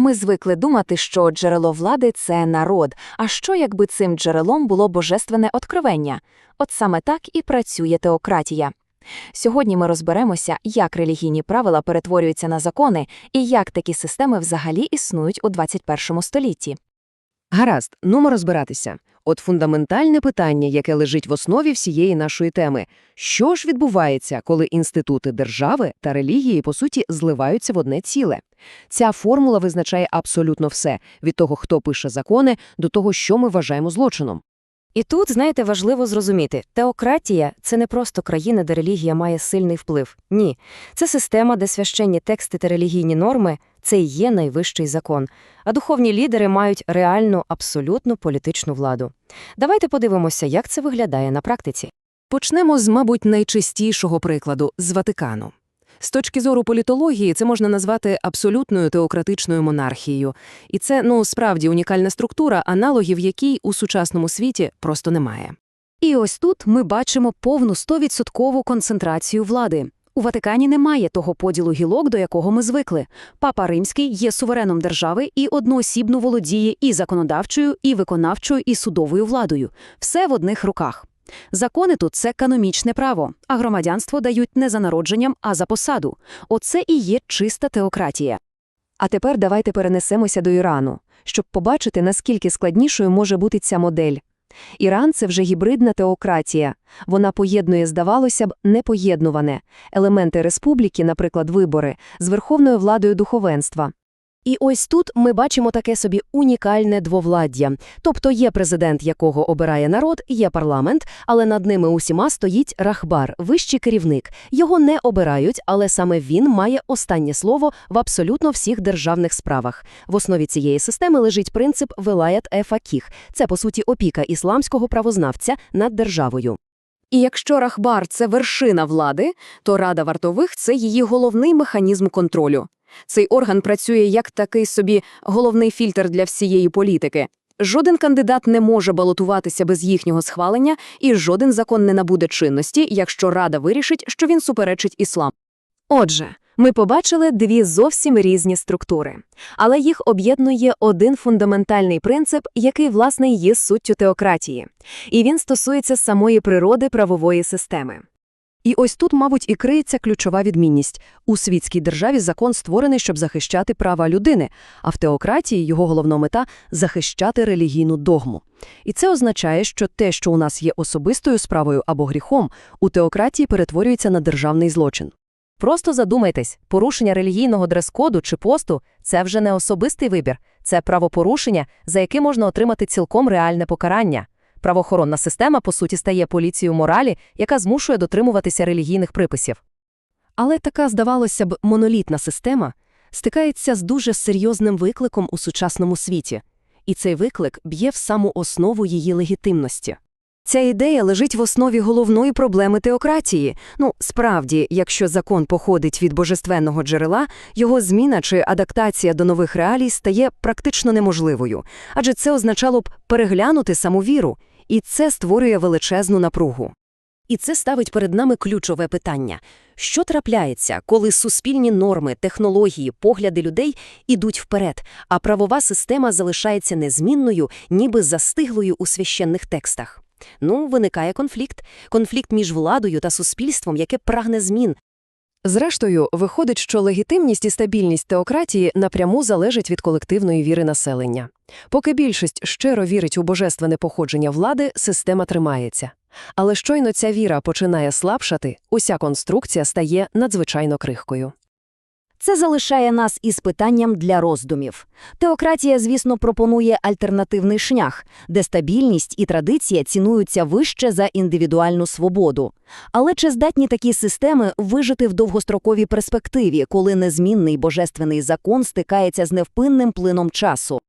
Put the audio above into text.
Ми звикли думати, що джерело влади це народ. А що, якби цим джерелом було божественне откровення? От саме так і працює теократія. Сьогодні ми розберемося, як релігійні правила перетворюються на закони і як такі системи взагалі існують у 21 столітті. Гаразд, нумо розбиратися. От фундаментальне питання, яке лежить в основі всієї нашої теми. Що ж відбувається, коли інститути держави та релігії, по суті, зливаються в одне ціле? Ця формула визначає абсолютно все – від того, хто пише закони, до того, що ми вважаємо злочином. І тут, знаєте, важливо зрозуміти, теократія – це не просто країна, де релігія має сильний вплив. Ні. Це система, де священні тексти та релігійні норми – це і є найвищий закон. А духовні лідери мають реальну, абсолютну політичну владу. Давайте подивимося, як це виглядає на практиці. Почнемо з, мабуть, найчистішого прикладу – з Ватикану. З точки зору політології це можна назвати абсолютною теократичною монархією. І це, ну, справді унікальна структура, аналогів якій у сучасному світі просто немає. І ось тут ми бачимо повну 100% концентрацію влади. У Ватикані немає того поділу гілок, до якого ми звикли. Папа Римський є сувереном держави і одноосібно володіє і законодавчою, і виконавчою, і судовою владою. Все в одних руках. Закони тут – це канонічне право, а громадянство дають не за народженням, а за посаду. Оце і є чиста теократія. А тепер давайте перенесемося до Ірану, щоб побачити, наскільки складнішою може бути ця модель. Іран – це вже гібридна теократія. Вона поєднує, здавалося б, непоєднуване – елементи республіки, наприклад, вибори, з верховною владою духовенства. І ось тут ми бачимо таке собі унікальне двовладдя. Тобто є президент, якого обирає народ, є парламент, але над ними усіма стоїть рахбар, вищий керівник. Його не обирають, але саме він має останнє слово в абсолютно всіх державних справах. В основі цієї системи лежить принцип «велаят е факіх». Це, по суті, опіка ісламського правознавця над державою. І якщо Рахбар – це вершина влади, то Рада вартових – це її головний механізм контролю. Цей орган працює як такий собі головний фільтр для всієї політики. Жоден кандидат не може балотуватися без їхнього схвалення, і жоден закон не набуде чинності, якщо Рада вирішить, що він суперечить іслам. Отже, ми побачили дві зовсім різні структури, але їх об'єднує один фундаментальний принцип, який, власне, є суттю теократії. І він стосується самої природи правової системи. І ось тут, мабуть, і криється ключова відмінність. У світській державі закон створений, щоб захищати права людини, а в теократії його головна мета – захищати релігійну догму. І це означає, що те, що у нас є особистою справою або гріхом, у теократії перетворюється на державний злочин. Просто задумайтесь, порушення релігійного дрес-коду чи посту – це вже не особистий вибір, це правопорушення, за яке можна отримати цілком реальне покарання. Правоохоронна система, по суті, стає поліцією моралі, яка змушує дотримуватися релігійних приписів. Але така, здавалося б, монолітна система стикається з дуже серйозним викликом у сучасному світі. І цей виклик б'є в саму основу її легітимності. Ця ідея лежить в основі головної проблеми теократії. Ну, справді, якщо закон походить від божественного джерела, його зміна чи адаптація до нових реалій стає практично неможливою, адже це означало б переглянути саму віру, і це створює величезну напругу. І це ставить перед нами ключове питання. Що трапляється, коли суспільні норми, технології, погляди людей ідуть вперед, а правова система залишається незмінною, ніби застиглою у священних текстах? Ну, виникає конфлікт. Конфлікт між владою та суспільством, яке прагне змін. Зрештою, виходить, що легітимність і стабільність теократії напряму залежать від колективної віри населення. Поки більшість щиро вірить у божественне походження влади, система тримається. Але щойно ця віра починає слабшати, уся конструкція стає надзвичайно крихкою. Це залишає нас із питанням для роздумів. Теократія, звісно, пропонує альтернативний шлях, де стабільність і традиція цінуються вище за індивідуальну свободу. Але чи здатні такі системи вижити в довгостроковій перспективі, коли незмінний божественний закон стикається з невпинним плином часу?